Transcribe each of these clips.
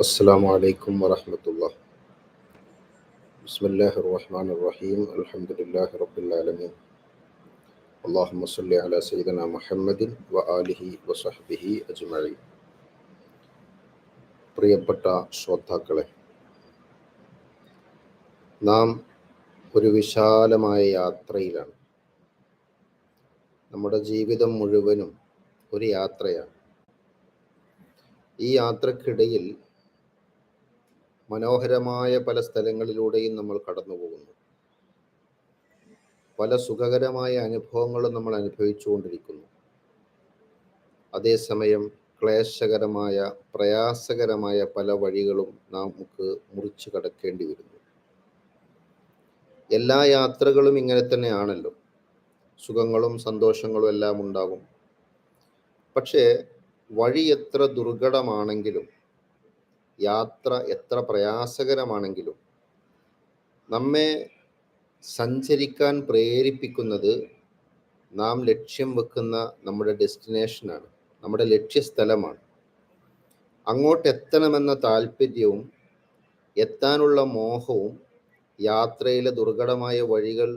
السلام عليكم ورحمة الله بسم الله الرحمن الرحيم الحمد لله رب العالمين اللهم صل على سيدنا محمد وآله وصحبه أجمعين പ്രിയപ്പെട്ട ശ്രോതാക്കളെ നാം ഒരു വിശാലമായ യാത്രയിലാണ് നമ്മുടെ ജീവിതം മുഴുവനും ഒരു യാത്രയാണ് ഈ യാത്രക്കിടയിൽ മനോഹരമായ പല സ്ഥലങ്ങളിലൂടെയും നമ്മൾ കടന്നു പോകുന്നു പല സുഖകരമായ അനുഭവങ്ങളും നമ്മൾ അനുഭവിച്ചുകൊണ്ടിരിക്കുന്നു. അതേസമയം ക്ലേശകരമായ പ്രയാസകരമായ പല വഴികളും നമുക്ക് മുറിച്ചു കടക്കേണ്ടി വരുന്നു. എല്ലാ യാത്രകളും ഇങ്ങനെ തന്നെയാണല്ലോ. സുഖങ്ങളും സന്തോഷങ്ങളും എല്ലാം ഉണ്ടാകും. പക്ഷേ വഴി എത്ര ദുർഘടമാണെങ്കിലും യാത്ര എത്ര പ്രയാസകരമാണെങ്കിലും നമ്മെ സഞ്ചരിക്കാൻ പ്രേരിപ്പിക്കുന്നത് നാം ലക്ഷ്യം വെക്കുന്ന നമ്മുടെ ഡെസ്റ്റിനേഷനാണ് നമ്മുടെ ലക്ഷ്യസ്ഥലമാണ്. അങ്ങോട്ട് എത്തണമെന്ന താല്പര്യവും എത്താനുള്ള മോഹവും യാത്രയിലെ ദുർഘടമായ വഴികൾ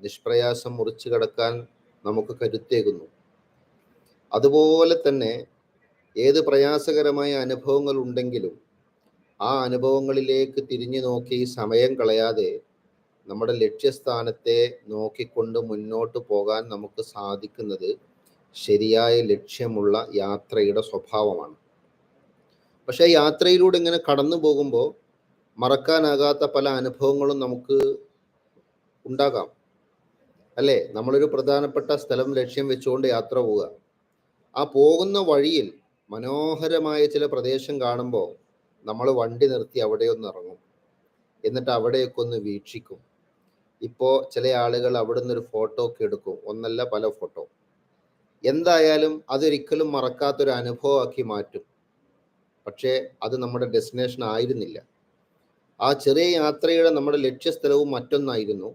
നിഷ്പ്രയാസം മുറിച്ചു കടക്കാൻ നമുക്ക് കരുത്തേകുന്നു. അതുപോലെ തന്നെ ഏത് പ്രയാസകരമായ അനുഭവങ്ങൾ ഉണ്ടെങ്കിലും ആ അനുഭവങ്ങളിലേക്ക് തിരിഞ്ഞു നോക്കി സമയം കളയാതെ നമ്മുടെ ലക്ഷ്യസ്ഥാനത്തെ നോക്കിക്കൊണ്ട് മുന്നോട്ട് പോകാൻ നമുക്ക് സാധിക്കുന്നത് ശരിയായ ലക്ഷ്യമുള്ള യാത്രയുടെ സ്വഭാവമാണ്. പക്ഷേ യാത്രയിലൂടെ ഇങ്ങനെ കടന്നു പോകുമ്പോൾ മറക്കാനാകാത്ത പല അനുഭവങ്ങളും നമുക്ക് ഉണ്ടാകാം. അല്ലേ? നമ്മളൊരു പ്രധാനപ്പെട്ട സ്ഥലം ലക്ഷ്യം വെച്ചുകൊണ്ട് യാത്ര പോവുക. ആ പോകുന്ന വഴിയിൽ മനോഹരമായ ചില പ്രദേശം കാണുമ്പോൾ നമ്മൾ വണ്ടി നിർത്തി അവിടെ ഒന്ന് ഇറങ്ങും. എന്നിട്ട് അവിടെയൊക്കെ ഒന്ന് വീക്ഷിക്കും. ഇപ്പോൾ ചില ആളുകൾ അവിടെ നിന്നൊരു ഫോട്ടോ ഒക്കെ എടുക്കും. ഒന്നല്ല പല ഫോട്ടോ എന്തായാലും അതൊരിക്കലും മറക്കാത്തൊരു അനുഭവമാക്കി മാറ്റും. പക്ഷേ അത് നമ്മുടെ ഡെസ്റ്റിനേഷൻ ആയിരുന്നില്ല. ആ ചെറിയ യാത്രയുടെ നമ്മുടെ ലക്ഷ്യസ്ഥലവും മറ്റൊന്നായിരുന്നു.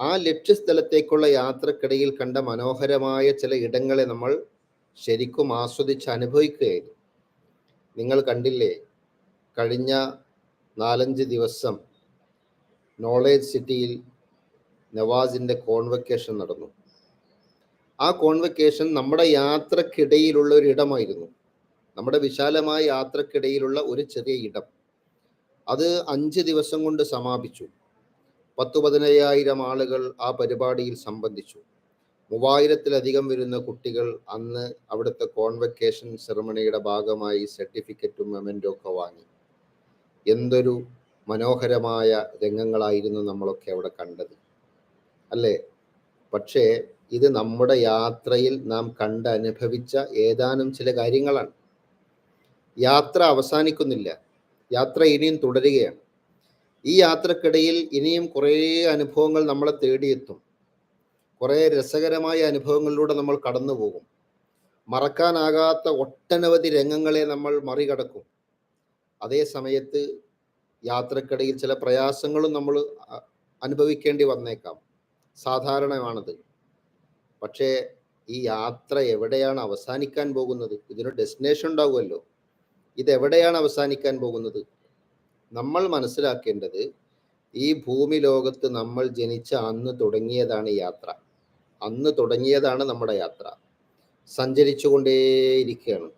ആ ലക്ഷ്യസ്ഥലത്തേക്കുള്ള യാത്രക്കിടയിൽ കണ്ട മനോഹരമായ ചില ഇടങ്ങളെ നമ്മൾ ശരിക്കും ആസ്വദിച്ച് അനുഭവിക്കുകയായിരുന്നു. നിങ്ങൾ കണ്ടില്ലേ? കഴിഞ്ഞ നാലഞ്ച് ദിവസം നോളേജ് സിറ്റിയിൽ നവാസിന്റെ കോൺവെക്കേഷൻ നടന്നു. ആ കോൺവെക്കേഷൻ നമ്മുടെ യാത്രക്കിടയിലുള്ള ഒരു ഇടമായിരുന്നു. നമ്മുടെ വിശാലമായ യാത്രക്കിടയിലുള്ള ഒരു ചെറിയ ഇടം. അത് അഞ്ച് ദിവസം കൊണ്ട് സമാപിച്ചു. പത്തു പതിനയ്യായിരം ആളുകൾ ആ പരിപാടിയിൽ സംബന്ധിച്ചു. മൂവായിരത്തിലധികം വരുന്ന കുട്ടികൾ അന്ന് അവിടുത്തെ കോൺവെക്കേഷൻ സെറമണിയുടെ ഭാഗമായി സർട്ടിഫിക്കറ്റും മെമന്റും ഒക്കെ വാങ്ങി. എന്തൊരു മനോഹരമായ രംഗങ്ങളായിരുന്നു നമ്മളൊക്കെ അവിടെ കണ്ടത്. അല്ലേ? പക്ഷേ ഇത് നമ്മുടെ യാത്രയിൽ നാം കണ്ട് അനുഭവിച്ച ഏതാനും ചില കാര്യങ്ങളാണ്. യാത്ര അവസാനിക്കുന്നില്ല. യാത്ര ഇനിയും തുടരുകയാണ്. ഈ യാത്രക്കിടയിൽ ഇനിയും കുറേ അനുഭവങ്ങൾ നമ്മളെ തേടിയെത്തും. കുറേ രസകരമായ അനുഭവങ്ങളിലൂടെ നമ്മൾ കടന്നു പോകും മറക്കാനാകാത്ത ഒട്ടനവധി രംഗങ്ങളെ നമ്മൾ മറികടക്കും. അതേ സമയത്ത് യാത്രക്കിടയിൽ ചില പ്രയാസങ്ങളും നമ്മൾ അനുഭവിക്കേണ്ടി വന്നേക്കാം. സാധാരണമാണത്. പക്ഷേ ഈ യാത്ര എവിടെയാണ് അവസാനിക്കാൻ പോകുന്നത്? ഇതിനൊരു ഡെസ്റ്റിനേഷൻ ഉണ്ടാവുമല്ലോ. ഇതെവിടെയാണ് അവസാനിക്കാൻ പോകുന്നത്? നമ്മൾ മനസ്സിലാക്കേണ്ടത് ഈ ഭൂമി ലോകത്ത് നമ്മൾ ജനിച്ച അന്ന് തുടങ്ങിയതാണ് യാത്ര. അന്ന് തുടങ്ങിയതാണ് നമ്മുടെ യാത്ര. സഞ്ചരിച്ചുകൊണ്ടേയിരിക്കുകയാണ്.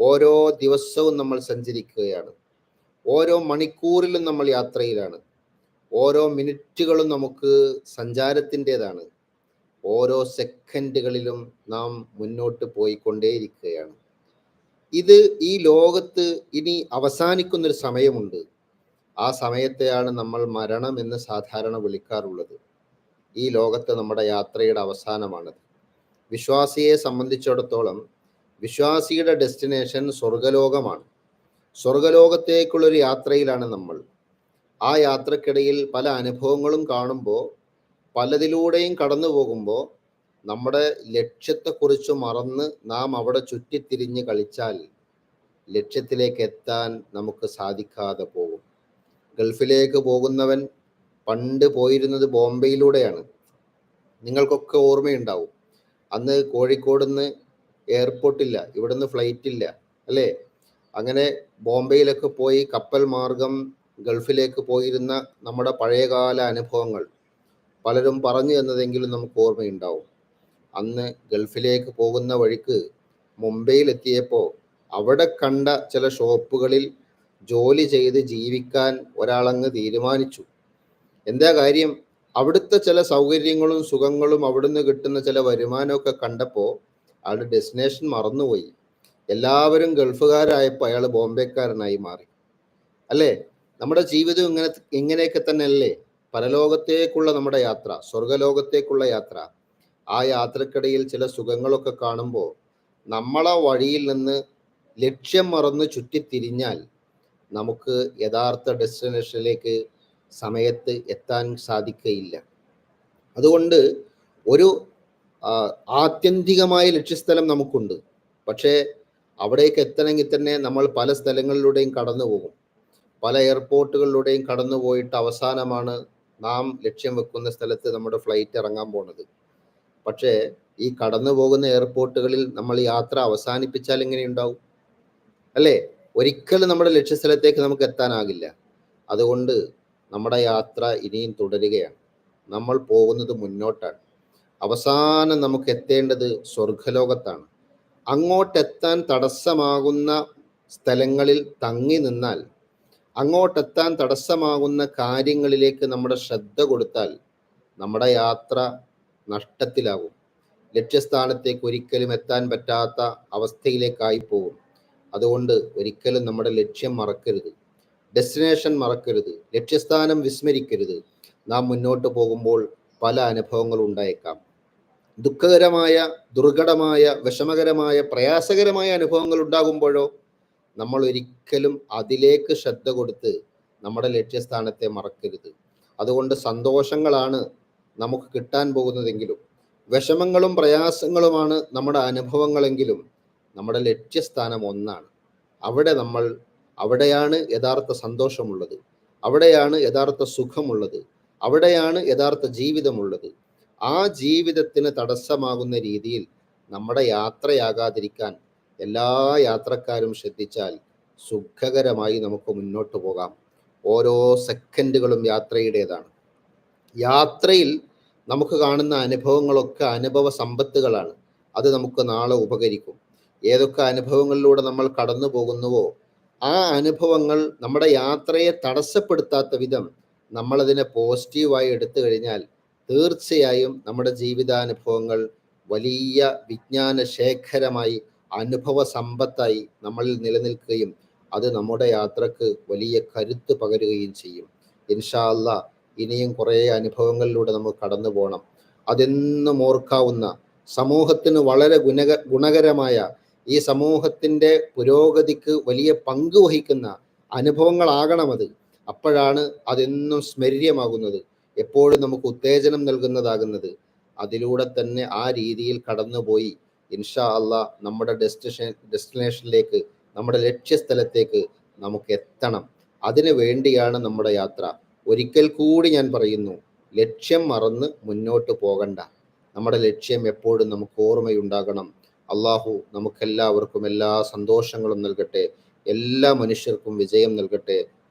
ഓരോ ദിവസവും നമ്മൾ സഞ്ചരിക്കുകയാണ്. ഓരോ മണിക്കൂറിലും നമ്മൾ യാത്രയിലാണ്. ഓരോ മിനിറ്റുകളും നമുക്ക് സഞ്ചാരത്തിന്റെതാണ്. ഓരോ സെക്കൻഡുകളിലും നാം മുന്നോട്ട് പോയിക്കൊണ്ടേയിരിക്കുകയാണ്. ഇത് ഈ ലോകത്ത് ഇനി അവസാനിക്കുന്നൊരു സമയമുണ്ട്. ആ സമയത്തെയാണ് നമ്മൾ മരണം എന്ന് സാധാരണ വിളിക്കാറുള്ളത്. ഈ ലോകത്ത് നമ്മുടെ യാത്രയുടെ അവസാനമാണത്. വിശ്വാസിയെ സംബന്ധിച്ചിടത്തോളം വിശ്വാസിയുടെ ഡെസ്റ്റിനേഷൻ സ്വർഗലോകമാണ്. സ്വർഗലോകത്തേക്കുള്ളൊരു യാത്രയിലാണ് നമ്മൾ. ആ യാത്രക്കിടയിൽ പല അനുഭവങ്ങളും കാണുമ്പോൾ പലതിലൂടെയും കടന്നു പോകുമ്പോൾ നമ്മുടെ ലക്ഷ്യത്തെക്കുറിച്ച് മറന്ന് നാം അവിടെ ചുറ്റിത്തിരിഞ്ഞ് കളിച്ചാൽ ലക്ഷ്യത്തിലേക്ക് എത്താൻ നമുക്ക് സാധിക്കാതെ പോകും. ഗൾഫിലേക്ക് പോകുന്നവൻ പണ്ട് പോയിരുന്നത് ബോംബെയിലൂടെയാണ്. നിങ്ങൾക്കൊക്കെ ഓർമ്മയുണ്ടാവും. അന്ന് കോഴിക്കോട് നിന്ന് എയർപോർട്ടില്ല ഇവിടുന്ന് ഫ്ലൈറ്റ് ഇല്ല അല്ലേ? അങ്ങനെ ബോംബെയിലൊക്കെ പോയി കപ്പൽ മാർഗം ഗൾഫിലേക്ക് പോയിരുന്ന നമ്മുടെ പഴയകാല അനുഭവങ്ങൾ പലരും പറഞ്ഞു എന്നതെങ്കിലും നമുക്ക് ഓർമ്മയുണ്ടാവും. അന്ന് ഗൾഫിലേക്ക് പോകുന്ന വഴിക്ക് മുംബൈയിലെത്തിയപ്പോൾ അവിടെ കണ്ട ചില ഷോപ്പുകളിൽ ജോലി ചെയ്ത് ജീവിക്കാൻ ഒരാളങ്ങ് തീരുമാനിച്ചു. എന്താ കാര്യം? അവിടുത്തെ ചില സൗകര്യങ്ങളും സുഖങ്ങളും അവിടുന്ന് കിട്ടുന്ന ചില വരുമാനമൊക്കെ കണ്ടപ്പോൾ അയാളുടെ ഡെസ്റ്റിനേഷൻ മറന്നുപോയി. എല്ലാവരും ഗൾഫുകാരായപ്പോൾ അയാൾ ബോംബെക്കാരനായി മാറി. അല്ലേ? നമ്മുടെ ജീവിതം ഇങ്ങനെ ഇങ്ങനെയൊക്കെ തന്നെ അല്ലേ പരലോകത്തേക്കുള്ള നമ്മുടെ യാത്ര സ്വർഗലോകത്തേക്കുള്ള യാത്ര. ആ യാത്രക്കിടയിൽ ചില സുഖങ്ങളൊക്കെ കാണുമ്പോൾ നമ്മളെ വഴിയിൽ നിന്ന് ലക്ഷ്യം മറന്ന് ചുറ്റിത്തിരിഞ്ഞാൽ നമുക്ക് യഥാർത്ഥ ഡെസ്റ്റിനേഷനിലേക്ക് സമയത്ത് എത്താൻ സാധിക്കയില്ല. അതുകൊണ്ട് ഒരു ആത്യന്തികമായ ലക്ഷ്യസ്ഥലം നമുക്കുണ്ട്. പക്ഷേ അവിടേക്ക് എത്തണമെങ്കിൽ തന്നെ നമ്മൾ പല സ്ഥലങ്ങളിലൂടെയും കടന്നു പോകും. പല എയർപോർട്ടുകളിലൂടെയും കടന്നു പോയിട്ട് അവസാനമാണ് നാം ലക്ഷ്യം വെക്കുന്ന സ്ഥലത്ത് നമ്മുടെ ഫ്ലൈറ്റ് ഇറങ്ങാൻ പോണത്. പക്ഷേ ഈ കടന്നു പോകുന്ന എയർപോർട്ടുകളിൽ നമ്മൾ യാത്ര അവസാനിപ്പിച്ചാൽ എങ്ങനെ ഉണ്ടാവും? അല്ലേ? ഒരിക്കലും നമ്മുടെ ലക്ഷ്യസ്ഥലത്തേക്ക് നമുക്ക് എത്താനാകില്ല. അതുകൊണ്ട് നമ്മുടെ യാത്ര ഇനിയും തുടരുകയാണ്. നമ്മൾ പോകുന്നത് മുന്നോട്ടാണ്. അവസാനം നമുക്ക് എത്തേണ്ടത് സ്വർഗലോകത്താണ്. അങ്ങോട്ടെത്താൻ തടസ്സമാകുന്ന സ്ഥലങ്ങളിൽ തങ്ങി നിന്നാൽ അങ്ങോട്ടെത്താൻ തടസ്സമാകുന്ന കാര്യങ്ങളിലേക്ക് നമ്മുടെ ശ്രദ്ധ കൊടുത്താൽ നമ്മുടെ യാത്ര നഷ്ടത്തിലാകും. ലക്ഷ്യസ്ഥാനത്തേക്ക് ഒരിക്കലും എത്താൻ പറ്റാത്ത അവസ്ഥയിലേക്കായി പോകും. അതുകൊണ്ട് ഒരിക്കലും നമ്മുടെ ലക്ഷ്യം മറക്കരുത്. ഡെസ്റ്റിനേഷൻ മറക്കരുത്. ലക്ഷ്യസ്ഥാനം വിസ്മരിക്കരുത്. നാം മുന്നോട്ട് പോകുമ്പോൾ പല അനുഭവങ്ങളും ഉണ്ടായേക്കാം. ദുഃഖകരമായ ദുർഘടമായ വിഷമകരമായ പ്രയാസകരമായ അനുഭവങ്ങൾ ഉണ്ടാകുമ്പോഴോ നമ്മൾ ഒരിക്കലും അതിലേക്ക് ശ്രദ്ധ കൊടുത്ത് നമ്മുടെ ലക്ഷ്യസ്ഥാനത്തെ മറക്കരുത്. അതുകൊണ്ട് സന്തോഷങ്ങളാണ് നമുക്ക് കിട്ടാൻ പോകുന്നതെങ്കിലും വിഷമങ്ങളും പ്രയാസങ്ങളുമാണ് നമ്മുടെ അനുഭവങ്ങളെങ്കിലും നമ്മുടെ ലക്ഷ്യസ്ഥാനം ഒന്നാണ്. അവിടെ നമ്മൾ അവിടെയാണ് യഥാർത്ഥ സന്തോഷമുള്ളത്. അവിടെയാണ് യഥാർത്ഥ സുഖമുള്ളത്. അവിടെയാണ് യഥാർത്ഥ ജീവിതമുള്ളത്. ആ ജീവിതത്തിന് തടസ്സമാകുന്ന രീതിയിൽ നമ്മുടെ യാത്രയാകാതിരിക്കാൻ എല്ലാ യാത്രക്കാരും ശ്രദ്ധിച്ചാൽ സുഖകരമായി നമുക്ക് മുന്നോട്ട് പോകാം. ഓരോ സെക്കൻഡുകളും യാത്രയുടേതാണ്. യാത്രയിൽ നമുക്ക് കാണുന്ന അനുഭവങ്ങളൊക്കെ അനുഭവ സമ്പത്തുകളാണ്. അത് നമുക്ക് നാളെ ഉപകരിക്കും. ഏതൊക്കെ അനുഭവങ്ങളിലൂടെ നമ്മൾ കടന്നു പോകുന്നുവോ ആ അനുഭവങ്ങൾ നമ്മുടെ യാത്രയെ തടസ്സപ്പെടുത്താത്ത വിധം നമ്മളതിനെ പോസിറ്റീവായി എടുത്തു കഴിഞ്ഞാൽ തീർച്ചയായും നമ്മുടെ ജീവിതാനുഭവങ്ങൾ വലിയ വിജ്ഞാന ശേഖരമായി അനുഭവ സമ്പത്തായി നമ്മളിൽ നിലനിൽക്കുകയും അത് നമ്മുടെ യാത്രയ്ക്ക് വലിയ കരുത്ത് പകരുകയും ചെയ്യും. ഇൻഷാല്ല ഇനിയും കുറേ അനുഭവങ്ങളിലൂടെ നമുക്ക് കടന്നു പോകണം അതെന്നും ഓർക്കാവുന്ന സമൂഹത്തിന് വളരെ ഗുണക ഗുണകരമായ ഈ സമൂഹത്തിന്റെ പുരോഗതിക്ക് വലിയ പങ്ക് വഹിക്കുന്ന അനുഭവങ്ങളാകണം അത്. അപ്പോഴാണ് അതെന്നും സ്മര്യമാകുന്നത് എപ്പോഴും നമുക്ക് ഉത്തേജനം നൽകുന്നതാകുന്നത്. അതിലൂടെ തന്നെ ആ രീതിയിൽ കടന്നുപോയി. ഇൻഷാ അല്ല നമ്മുടെ ഡെസ്റ്റിനേഷൻ ഡെസ്റ്റിനേഷനിലേക്ക് നമ്മുടെ ലക്ഷ്യസ്ഥലത്തേക്ക് നമുക്ക് എത്തണം. അതിനു വേണ്ടിയാണ് നമ്മുടെ യാത്ര. ഒരിക്കൽ കൂടി ഞാൻ പറയുന്നു ലക്ഷ്യം മറന്ന് മുന്നോട്ട് പോകണ്ട. നമ്മുടെ ലക്ഷ്യം എപ്പോഴും നമുക്ക് ഓർമ്മയുണ്ടാകണം. അള്ളാഹു നമുക്കെല്ലാവർക്കും എല്ലാ സന്തോഷങ്ങളും നൽകട്ടെ. എല്ലാ മനുഷ്യർക്കും വിജയം നൽകട്ടെ.